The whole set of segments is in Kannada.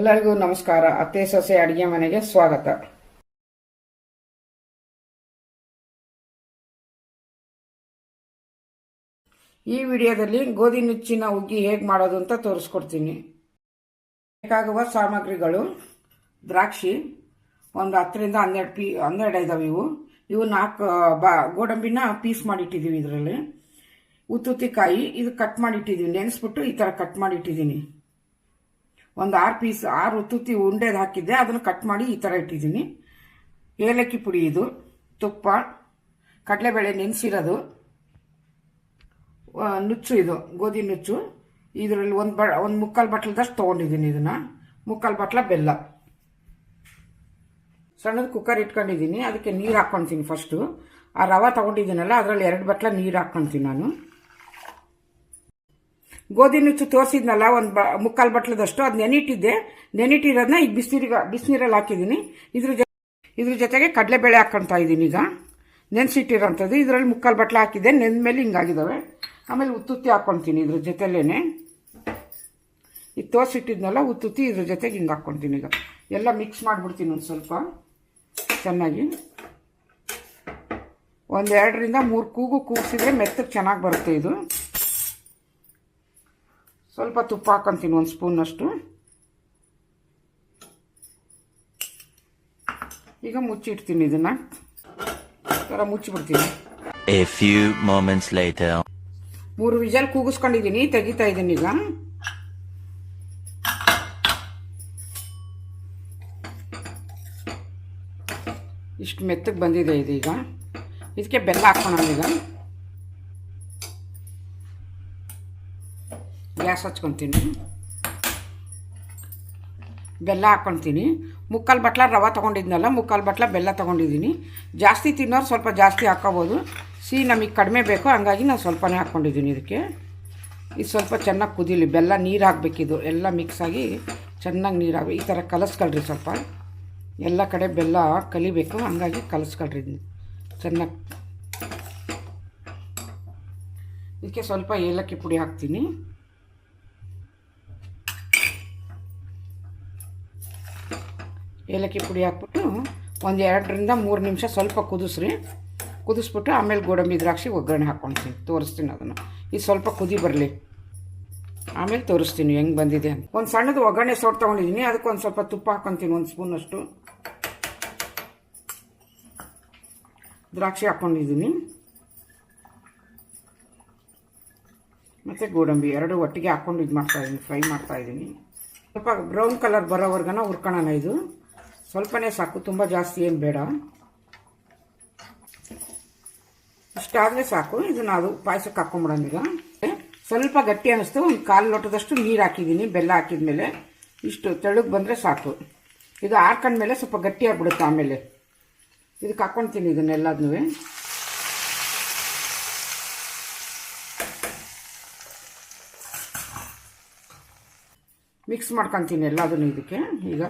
ಎಲ್ಲರಿಗೂ ನಮಸ್ಕಾರ. ಅತ್ತೆ, ಸೊಸೆ, ಅಡಿಗೆ ಮನೆಗೆ ಸ್ವಾಗತ. ಈ ವಿಡಿಯೋದಲ್ಲಿ ಗೋಧಿ ನುಚ್ಚಿನ ಉಗ್ಗಿ ಹೇಗೆ ಮಾಡೋದು ಅಂತ ತೋರಿಸ್ಕೊಡ್ತೀನಿ. ಬೇಕಾಗುವ ಸಾಮಗ್ರಿಗಳು, ದ್ರಾಕ್ಷಿ, ಒಂದು ಹತ್ತರಿಂದ ಹನ್ನೆರಡು ಪೀ, ಹನ್ನೆರಡು ಇದಾವೆ ಇವು. ಇವು ನಾಲ್ಕು ಬಾ, ಗೋಡಂಬಿನ ಪೀಸ್ ಮಾಡಿಟ್ಟಿದ್ದೀವಿ ಇದರಲ್ಲಿ. ಉತ್ತುತ್ತಿಕಾಯಿ, ಇದು ಕಟ್ ಮಾಡಿಟ್ಟಿದ್ದೀವಿ ನೆನೆಸ್ಬಿಟ್ಟು ಈ ಥರ ಕಟ್ ಮಾಡಿಟ್ಟಿದ್ದೀನಿ ಒಂದು ಆರು ಪೀಸ್ ಆರು ತುತ್ತಿ ಉಂಡೆದು ಹಾಕಿದ್ದೆ ಅದನ್ನು ಕಟ್ ಮಾಡಿ ಈ ಥರ ಇಟ್ಟಿದ್ದೀನಿ. ಏಲಕ್ಕಿ ಪುಡಿ ಇದು, ತುಪ್ಪ, ಕಡಲೆಬೇಳೆ ನೆನೆಸಿರೋದು ನುಚ್ಚು ಇದು, ಗೋಧಿ ನುಚ್ಚು. ಇದರಲ್ಲಿ ಒಂದು ಬ, ಒಂದು ಮುಕ್ಕಾಲು ಬಟ್ಲದಷ್ಟು ತೊಗೊಂಡಿದ್ದೀನಿ ಇದನ್ನು. ಮುಕ್ಕಾಲು ಬಟ್ಲ ಬೆಲ್ಲ. ಸಣ್ಣದು ಕುಕ್ಕರ್ ಇಟ್ಕೊಂಡಿದ್ದೀನಿ. ಅದಕ್ಕೆ ನೀರು ಹಾಕ್ಕೊತೀನಿ ಫಸ್ಟು ಆ ರವೆ ತೊಗೊಂಡಿದ್ದೀನಲ್ಲ, ಅದರಲ್ಲಿ ಎರಡು ಬಟ್ಲ ನೀರು ಹಾಕ್ಕೊತೀನಿ ನಾನು. ಗೋಧಿ ನುಚ್ಚು ತೋರಿಸಿದ್ನಲ್ಲ, ಒಂದು ಬ, ಮುಕ್ಕಾಲು ಬಟ್ಲದಷ್ಟು ಅದು ನೆನಿಟ್ಟಿದ್ದೆ. ನೆನಿಟ್ಟಿರೋದನ್ನ ಈಗ ಬಿಸಿನೀರಿಗೆ, ಬಿಸಿನೀರಲ್ಲಿ ಹಾಕಿದ್ದೀನಿ. ಇದ್ರ ಜೊತೆ ಇದ್ರ ಜೊತೆಗೆ ಕಡಲೆಬೇಳೆ ಹಾಕ್ಕೊಳ್ತಾ ಇದ್ದೀನಿ ಈಗ. ನೆನೆಸಿಟ್ಟಿರೋಂಥದ್ದು. ಇದರಲ್ಲಿ ಮುಕ್ಕಾಲು ಬಟ್ಲ ಹಾಕಿದ್ದೆ. ಮೇಲೆ ಹಿಂಗಾಗಿದ್ದಾವೆ ಆಮೇಲೆ ಉತ್ತುತ್ತಿ ಹಾಕ್ಕೊಳ್ತೀನಿ ಇದ್ರ ಜೊತೆಲೇ ಈಗ ತೋರಿಸಿಟ್ಟಿದ್ನಲ್ಲ, ಉತ್ತುತ್ತಿ ಇದ್ರ ಜೊತೆಗೆ ಹಿಂಗೆ ಹಾಕ್ಕೊತೀನಿ ಈಗ. ಎಲ್ಲ ಮಿಕ್ಸ್ ಮಾಡಿಬಿಡ್ತೀನಿ ಒಂದು ಸ್ವಲ್ಪ. ಚೆನ್ನಾಗಿ. ಒಂದೆರಡರಿಂದ ಮೂರು ಕೂಗು ಕೂಗಿಸಿದ್ರೆ ಮೆತ್ತಗೆ ಚೆನ್ನಾಗಿ ಬರುತ್ತೆ ಇದು. ಸ್ವಲ್ಪ ತುಪ್ಪ ಹಾಕೊಂತೀನಿ ಒಂದು ಸ್ಪೂನಷ್ಟು. ಈಗ ಮುಚ್ಚಿಡ್ತೀನಿ ಇದನ್ನು. ಥರ ಮುಚ್ಚಿಬಿಡ್ತೀನಿ. A few moments later. ಮೂರು ವಿಜಲ್ ಕೂಗಿಸ್ಕೊಂಡಿದ್ದೀನಿ ತೆಗಿತಾ ಇದ್ದೀನಿ ಈಗ. ಇಷ್ಟು ಮೆತ್ತಗೆ ಬಂದಿದೆ ಇದೀಗ ಇದಕ್ಕೆ ಬೆಲ್ಲ ಹಾಕೋಣ ಈಗ. ಗ್ಯಾಸ್ ಹಚ್ಕೊತೀನಿ. ಬೆಲ್ಲ ಹಾಕ್ಕೊತೀನಿ. ಮುಕ್ಕಾಲು ಬಟ್ಲ ರವೆ ತೊಗೊಂಡಿದ್ನಲ್ಲ, ಮುಕ್ಕಾಲು ಬಟ್ಲ ಬೆಲ್ಲ ತೊಗೊಂಡಿದ್ದೀನಿ. ಜಾಸ್ತಿ ತಿನ್ನೋರು ಸ್ವಲ್ಪ ಜಾಸ್ತಿ ಹಾಕ್ಕೋಬೋದು. ಸಿಹಿ ನಮಗೆ ಕಡಿಮೆ ಬೇಕು, ಹಂಗಾಗಿ ನಾನು ಸ್ವಲ್ಪನೇ ಹಾಕ್ಕೊಂಡಿದ್ದೀನಿ ಇದಕ್ಕೆ. ಇದು ಸ್ವಲ್ಪ ಚೆನ್ನಾಗಿ ಕುದೀಲಿ, ಬೆಲ್ಲ ನೀರು ಹಾಕಬೇಕಿದು. ಎಲ್ಲ ಮಿಕ್ಸ್ ಆಗಿ ಚೆನ್ನಾಗಿ ನೀರು ಹಾಕಿ ಈ ಥರ ಕಲಸ್ಕೊಳ್ರಿ ಸ್ವಲ್ಪ. ಎಲ್ಲ ಕಡೆ ಬೆಲ್ಲ ಕಲಿಬೇಕು, ಹಂಗಾಗಿ ಕಲಸ್ಕೊಳ್ರಿ ಚೆನ್ನಾಗಿ. ಇದಕ್ಕೆ ಸ್ವಲ್ಪ ಏಲಕ್ಕಿ ಪುಡಿ ಹಾಕ್ತೀನಿ. ಏಲಕ್ಕಿ ಪುಡಿ ಹಾಕ್ಬಿಟ್ಟು ಒಂದು ಎರಡರಿಂದ ಮೂರು ನಿಮಿಷ ಸ್ವಲ್ಪ ಕುದಿಸ್ರಿ. ಕುದಿಸ್ಬಿಟ್ಟು ಆಮೇಲೆ ಗೋಡಂಬಿ ದ್ರಾಕ್ಷಿ ಒಗ್ಗರಣೆ ಹಾಕ್ಕೊಳ್ತೀನಿ ತೋರಿಸ್ತೀನಿ ಅದನ್ನು. ಇದು ಸ್ವಲ್ಪ ಕುದಿ ಬರಲಿ. ಆಮೇಲೆ ತೋರಿಸ್ತೀನಿ ಹೆಂಗೆ ಬಂದಿದೆ ಅಂತ. ಒಂದು ಸಣ್ಣದು ಒಗ್ಗರಣೆ ಸೋಟ್ ತೊಗೊಂಡಿದ್ದೀನಿ ಅದಕ್ಕೆ ಒಂದು ಸ್ವಲ್ಪ ತುಪ್ಪ ಹಾಕ್ಕೊತೀನಿ ಒಂದು ಸ್ಪೂನಷ್ಟು. ದ್ರಾಕ್ಷಿ ಹಾಕ್ಕೊಂಡಿದ್ದೀನಿ ಮತ್ತು ಗೋಡಂಬಿ ಎರಡು ಒಟ್ಟಿಗೆ ಹಾಕ್ಕೊಂಡು ಇದು ಮಾಡ್ತಾಯಿದ್ದೀನಿ ಫ್ರೈ ಮಾಡ್ತಾಯಿದ್ದೀನಿ ಸ್ವಲ್ಪ ಬ್ರೌನ್ ಕಲರ್ ಬರೋವರೆಗನ ಹುರ್ಕೊಳ್ಳೋಣ ಇದು. ಸ್ವಲ್ಪನೇ ಸಾಕು, ತುಂಬ ಜಾಸ್ತಿ ಏನು ಬೇಡ. ಇಷ್ಟಾದರೆ ಸಾಕು ಇದನ್ನ ಅದು ಪಾಯಸಕ್ಕೆ ಹಾಕ್ಕೊಂಬಿಡೋಣ ಈಗ ಸ್ವಲ್ಪ ಗಟ್ಟಿ ಅನ್ನಿಸ್ತು, ಒಂದು ಕಾಲು ಲೋಟದಷ್ಟು ನೀರು ಹಾಕಿದ್ದೀನಿ ಬೆಲ್ಲ ಹಾಕಿದ್ಮೇಲೆ ಇಷ್ಟು ತೆಳುಗೆ ಬಂದರೆ ಸಾಕು. ಇದು ಹಾರ್ಕೊಂಡ್ಮೇಲೆ ಸ್ವಲ್ಪ ಗಟ್ಟಿ ಆಗ್ಬಿಡುತ್ತೆ ಆಮೇಲೆ. ಇದಕ್ಕೆ ಹಾಕ್ಕೊಳ್ತೀನಿ ಇದನ್ನೆಲ್ಲದನ್ನೂ ಮಿಕ್ಸ್ ಮಾಡ್ಕೊತೀನಿ ಎಲ್ಲದನ್ನು ಇದಕ್ಕೆ, ಈಗ.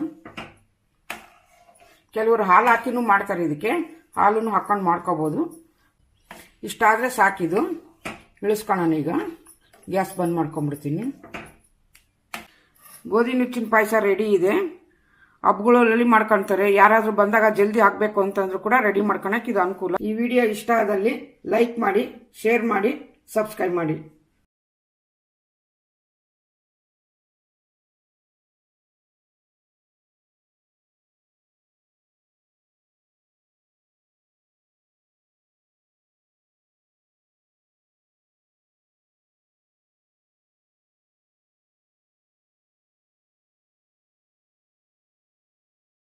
ಕೆಲವರು ಹಾಲು ಹಾಕಿನೂ ಮಾಡ್ತಾರೆ ಇದಕ್ಕೆ. ಹಾಲನ್ನು ಹಾಕ್ಕೊಂಡು ಮಾಡ್ಕೋಬೋದು. ಇಷ್ಟಾದರೆ ಸಾಕಿದು. ಇಳಿಸ್ಕೊಳ್ಳೋಣ ಈಗ. ಗ್ಯಾಸ್ ಬಂದ್ ಮಾಡ್ಕೊಂಬಿಡ್ತೀನಿ ಗೋಧಿ ನುಚ್ಚಿನ ಪಾಯಸ ರೆಡಿ ಇದೆ. ಹಬ್ಬಗಳಲ್ಲಿ ಮಾಡ್ಕೊಳ್ತಾರೆ ಯಾರಾದರೂ ಬಂದಾಗ ಜಲ್ದಿ ಹಾಕಬೇಕು ಅಂತಂದ್ರೂ ಕೂಡ ರೆಡಿ ಮಾಡ್ಕೊಳಕ್ಕೆ ಇದು ಅನುಕೂಲ. ಈ ವಿಡಿಯೋ ಇಷ್ಟ ಆದಲ್ಲಿ ಲೈಕ್ ಮಾಡಿ, ಶೇರ್ ಮಾಡಿ, ಸಬ್ಸ್ಕ್ರೈಬ್ ಮಾಡಿ.